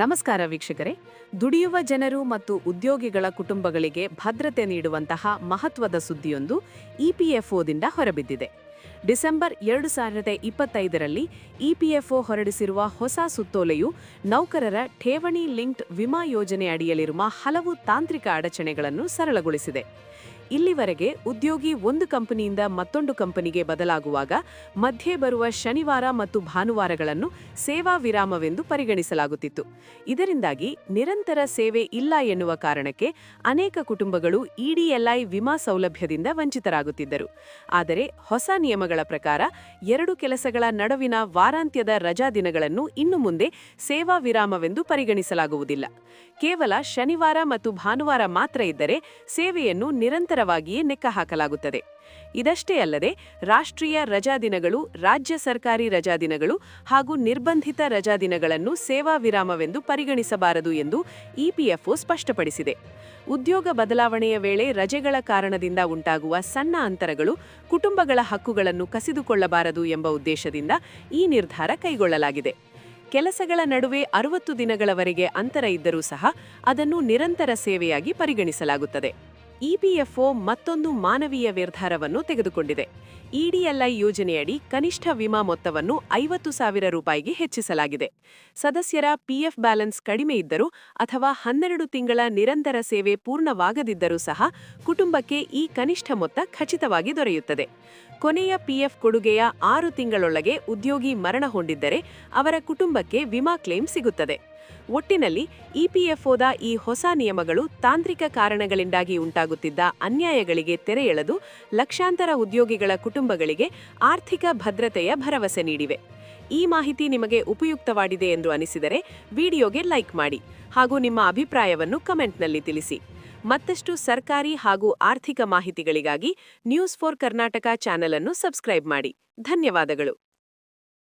ನಮಸ್ಕಾರ ವೀಕ್ಷಕರೇ. ದುಡಿಯುವ ಜನರು ಮತ್ತು ಉದ್ಯೋಗಿಗಳ ಕುಟುಂಬಗಳಿಗೆ ಭದ್ರತೆ ನೀಡುವಂತಹ ಮಹತ್ವದ ಸುದ್ದಿಯೊಂದು ಇಪಿಎಫ್ಒದಿಂದ ಹೊರಬಿದ್ದಿದೆ. ಡಿಸೆಂಬರ್ ಎರಡು ಸಾವಿರದ ಇಪ್ಪತ್ತೈದರಲ್ಲಿ ಇಪಿಎಫ್ಒ ಹೊರಡಿಸಿರುವ ಹೊಸ ಸುತ್ತೋಲೆಯು ನೌಕರರ ಠೇವಣಿ ಲಿಂಕ್ಡ್ ವಿಮಾ ಯೋಜನೆ ಅಡಿಯಲ್ಲಿರುವ ಹಲವು ತಾಂತ್ರಿಕ ಅಡಚಣೆಗಳನ್ನು ಸರಳಗೊಳಿಸಿದೆ. ಇಲ್ಲಿವರೆಗೆ ಉದ್ಯೋಗಿ ಒಂದು ಕಂಪನಿಯಿಂದ ಮತ್ತೊಂದು ಕಂಪನಿಗೆ ಬದಲಾಗುವಾಗ ಮಧ್ಯೆ ಬರುವ ಶನಿವಾರ ಮತ್ತು ಭಾನುವಾರಗಳನ್ನು ಸೇವಾ ವಿರಾಮವೆಂದು ಪರಿಗಣಿಸಲಾಗುತ್ತಿತ್ತು. ಇದರಿಂದಾಗಿ ನಿರಂತರ ಸೇವೆ ಇಲ್ಲ ಎನ್ನುವ ಕಾರಣಕ್ಕೆ ಅನೇಕ ಕುಟುಂಬಗಳು ಇಡಿಎಲ್ಐ ವಿಮಾ ಸೌಲಭ್ಯದಿಂದ ವಂಚಿತರಾಗುತ್ತಿದ್ದರು. ಆದರೆ ಹೊಸ ನಿಯಮಗಳ ಪ್ರಕಾರ ಎರಡು ಕೆಲಸಗಳ ನಡುವಿನ ವಾರಾಂತ್ಯದ ರಜಾ ದಿನಗಳನ್ನು ಇನ್ನು ಮುಂದೆ ಸೇವಾ ವಿರಾಮವೆಂದು ಪರಿಗಣಿಸಲಾಗುವುದಿಲ್ಲ. ಕೇವಲ ಶನಿವಾರ ಮತ್ತು ಭಾನುವಾರ ಮಾತ್ರ ಇದ್ದರೆ ಸೇವೆಯನ್ನು ನಿರಂತರವಾಗಿಯೇ ನೆಕ್ಕಹಾಕಲಾಗುತ್ತದೆ ಇದಷ್ಟೇ ಅಲ್ಲದೆ ರಾಷ್ಟ್ರೀಯ ರಜಾದಿನಗಳು ರಾಜ್ಯ ಸರ್ಕಾರಿ ರಜಾದಿನಗಳು ಹಾಗೂ ನಿರ್ಬಂಧಿತ ರಜಾದಿನಗಳನ್ನು ಸೇವಾ ವಿರಾಮವೆಂದು ಪರಿಗಣಿಸಬಾರದು ಎಂದು ಇಪಿಎಫ್ಒ ಸ್ಪಷ್ಟಪಡಿಸಿದೆ. ಉದ್ಯೋಗ ಬದಲಾವಣೆಯ ವೇಳೆ ರಜೆಗಳ ಕಾರಣದಿಂದ ಉಂಟಾಗುವ ಸಣ್ಣ ಅಂತರಗಳು ಕುಟುಂಬಗಳ ಹಕ್ಕುಗಳನ್ನು ಕಸಿದುಕೊಳ್ಳಬಾರದು ಎಂಬ ಉದ್ದೇಶದಿಂದ ಈ ನಿರ್ಧಾರ ಕೈಗೊಳ್ಳಲಾಗಿದೆ. ಕೆಲಸಗಳ ನಡುವೆ ಅರವತ್ತು ದಿನಗಳವರೆಗೆ ಅಂತರ ಇದ್ದರೂ ಸಹ ಅದನ್ನು ನಿರಂತರ ಸೇವೆಯಾಗಿ ಪರಿಗಣಿಸಲಾಗುತ್ತದೆ. ಇಪಿಎಫ್ಒ ಮತ್ತೊಂದು ಮಾನವೀಯ ನಿರ್ಧಾರವನ್ನು ತೆಗೆದುಕೊಂಡಿದೆ. ಇಡಿಎಲ್ಐ ಯೋಜನೆಯಡಿ ಕನಿಷ್ಠ ವಿಮಾ ಮೊತ್ತವನ್ನು ಐವತ್ತು ಸಾವಿರ ರೂಪಾಯಿಗೆ ಹೆಚ್ಚಿಸಲಾಗಿದೆ. ಸದಸ್ಯರ ಪಿಎಫ್ ಬ್ಯಾಲೆನ್ಸ್ ಕಡಿಮೆ ಇದ್ದರೂ ಅಥವಾ ಹನ್ನೆರಡು ತಿಂಗಳ ನಿರಂತರ ಸೇವೆ ಪೂರ್ಣವಾಗದಿದ್ದರೂ ಸಹ ಕುಟುಂಬಕ್ಕೆ ಈ ಕನಿಷ್ಠ ಮೊತ್ತ ಖಚಿತವಾಗಿ ದೊರೆಯುತ್ತದೆ. ಕೊನೆಯ ಪಿಎಫ್ ಕೊಡುಗೆಯ ಆರು ತಿಂಗಳೊಳಗೆ ಉದ್ಯೋಗಿ ಮರಣ ಹೊಂದಿದ್ದರೆ ಅವರ ಕುಟುಂಬಕ್ಕೆ ವಿಮಾ ಕ್ಲೇಮ್ ಸಿಗುತ್ತದೆ. ಒಟ್ಟಿನಲ್ಲಿ ಇಪಿಎಫ್ಒದ ಈ ಹೊಸ ನಿಯಮಗಳು ತಾಂತ್ರಿಕ ಕಾರಣಗಳಿಂದಾಗಿ ಉಂಟಾಗುತ್ತಿದ್ದ ಅನ್ಯಾಯಗಳಿಗೆ ತೆರೆ ಎಳೆದು ಲಕ್ಷಾಂತರ ಉದ್ಯೋಗಿಗಳ ಕುಟುಂಬಗಳಿಗೆ ಆರ್ಥಿಕ ಭದ್ರತೆಯ ಭರವಸೆ ನೀಡಿವೆ. ಈ ಮಾಹಿತಿ ನಿಮಗೆ ಉಪಯುಕ್ತವಾಗಿದೆ ಎಂದು ಅನಿಸಿದರೆ ವಿಡಿಯೋಗೆ ಲೈಕ್ ಮಾಡಿ ಹಾಗೂ ನಿಮ್ಮ ಅಭಿಪ್ರಾಯವನ್ನು ಕಮೆಂಟ್ನಲ್ಲಿ ತಿಳಿಸಿ. ಮತ್ತಷ್ಟು ಸರ್ಕಾರಿ ಹಾಗೂ ಆರ್ಥಿಕ ಮಾಹಿತಿಗಳಿಗಾಗಿ ನ್ಯೂಸ್ ಫಾರ್ ಕರ್ನಾಟಕ ಚಾನೆಲ್ ಅನ್ನು ಸಬ್ಸ್ಕ್ರೈಬ್ ಮಾಡಿ. ಧನ್ಯವಾದಗಳು.